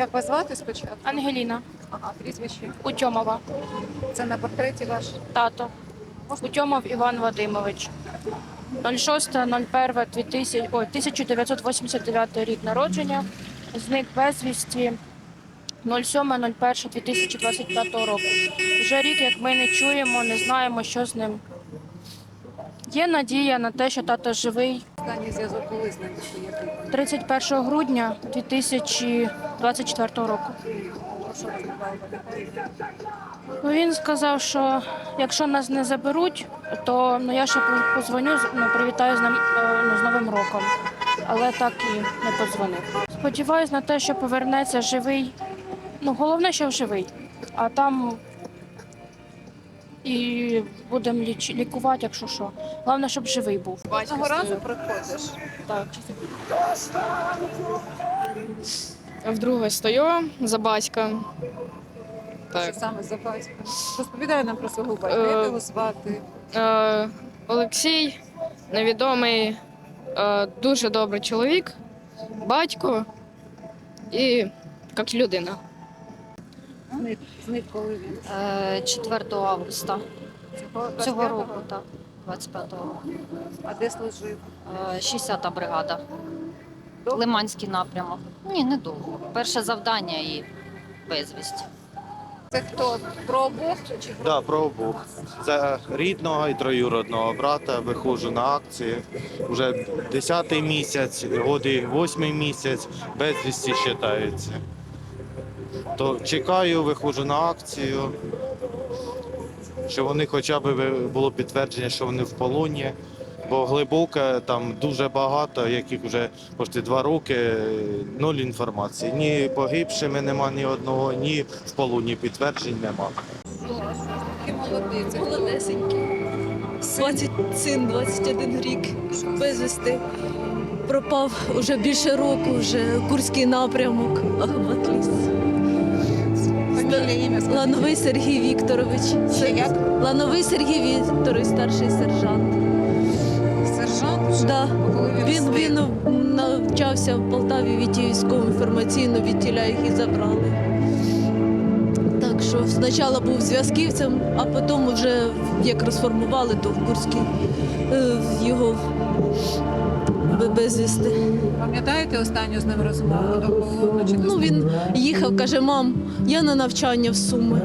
Як вас звати спочатку? Ангеліна Ага, прізвище. Утьомова, Це на портреті ваш. тато. Утьомов Іван Вадимович. 06.01.2000 ой, 1989 рік народження. Зник безвісті 07.01.2025 року. Вже рік, як ми не чуємо, не знаємо, що з ним. Є надія на те, що тато живий. Останній зв'язок коли з ним який? 31 грудня 2024 року. Про що розмовляли, пам'ятаєте? Ну, він сказав, що якщо нас не заберуть, то ну, я ще позвоню, ну, привітаю з, ним, е, ну, з Новим роком. Але так і не подзвонив. Сподіваюсь на те, що повернеться живий. Ну, головне, що живий. А там і будемо ліч- лікувати, якщо що. Головне, щоб живий був. Одного разу приходиш. Так. Вдруге стою за батька. Що саме за батька? Розповідай нам про свого батька. Е, Як його звати? Е, Олексій, невідомий, е, дуже добрий чоловік, батько і як людина. Зник, зник коли він? Е, 4 августа Цього, цього року, так, 25-го. А де служив? Е, 60-та бригада. Довго? Лиманський напрямок. Ні, недовго. Перше завдання і безвість. Це хто? Про обох чи про Да, про обох. За рідного і троюродного брата виходжу на акції. Вже 10-й місяць, годи 8 місяць, безвісті вважається. То чекаю, виходжу на акцію, щоб вони хоча б було підтвердження, що вони в полоні. Бо глибоке, там дуже багато, яких вже почти два роки, нуль інформації. Ні погибшими нема ні одного, ні в полоні підтверджень нема. Це Молодесенький. 20, син 21 рік безвісти. Пропав уже більше року, вже Курський напрямок, Ахматліс. Фамілія, ім'я. Лановий Сергій Вікторович. Ще як? Лановий Сергій Вікторович, старший сержант. Сержант? вже? Да. Коли він, Він, він навчався в Полтаві відділі військово інформаційно відділя їх і забрали. Так що спочатку був зв'язківцем, а потім вже як розформували, то в Курській е, його безвісти. Пам'ятаєте останню з ним розмову чи Ну він їхав, каже, мам, я на навчання в Суми.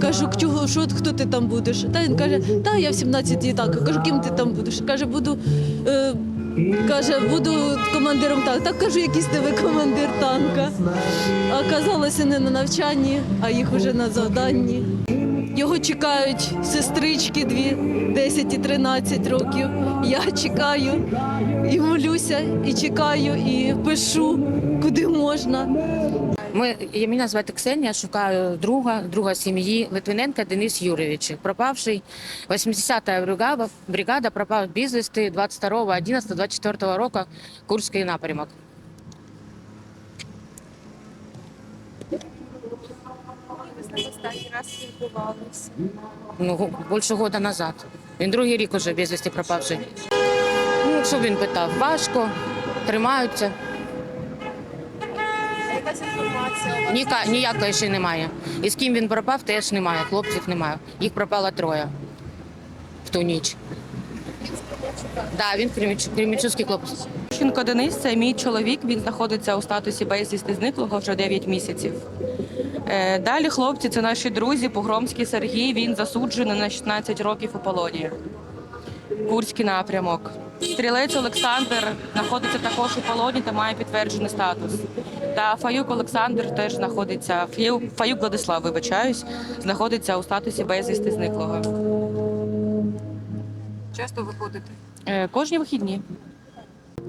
Кажу, чого, що, хто ти там будеш? Та він каже, та я в 17 так. Кажу, ким ти там будеш? Каже, буду. Е, Каже, буду командиром танка. Так кажу, якийсь тебе командир танка. А казалося не на навчанні, а їх уже на завданні. Його чекають сестрички дві, 10 і 13 років. Я чекаю і молюся, і чекаю, і пишу, куди можна. Ми мене звати Ксенія, шукаю друга, друга сім'ї Литвиненка Денис Юрійович, пропавший 80-та бригада, бригада пропав безвісти 22.11.24 року Курський напрямок. Останній раз спілкувалися? Ну, більше года назад. Він другий рік уже безвісти пропавший. Ну, що він питав? Важко, тримаються. Якась інформація у вас? Ніка, ніякої ще немає. І з ким він пропав, теж немає. Хлопців немає. Їх пропало троє в ту ніч. Так, він Креміч- кремічуський хлопець. Щенко Денис це мій чоловік. Він знаходиться у статусі безвісти зниклого вже 9 місяців. Е, Далі хлопці це наші друзі. Погромський Сергій. Він засуджений на 16 років у полоні. Курський напрямок. Стрілець Олександр знаходиться також у полоні та має підтверджений статус. Та Фаюк Олександр теж знаходиться. Фаю- Фаюк Владислав, вибачаюсь, знаходиться у статусі безвісти зниклого. Часто виходите? Е, Кожні вихідні.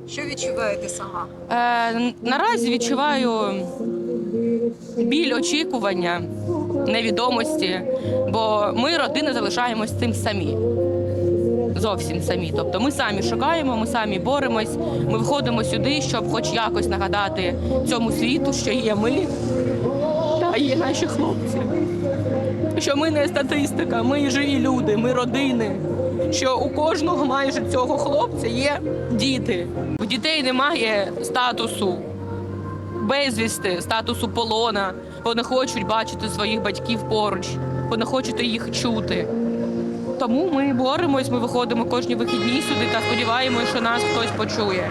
Що відчуваєте сама? Е, наразі відчуваю біль очікування, невідомості, бо ми, родина, залишаємось цим самі. Зовсім самі. Тобто ми самі шукаємо, ми самі боремось, ми виходимо сюди, щоб хоч якось нагадати цьому світу, що є ми та є наші хлопці. Що ми не статистика, ми живі люди, ми родини. Що у кожного майже цього хлопця є діти. У дітей немає статусу безвісти, статусу полона, Вони хочуть бачити своїх батьків поруч, вони хочуть їх чути. Тому ми боремось, ми виходимо кожні вихідні сюди та сподіваємося, що нас хтось почує.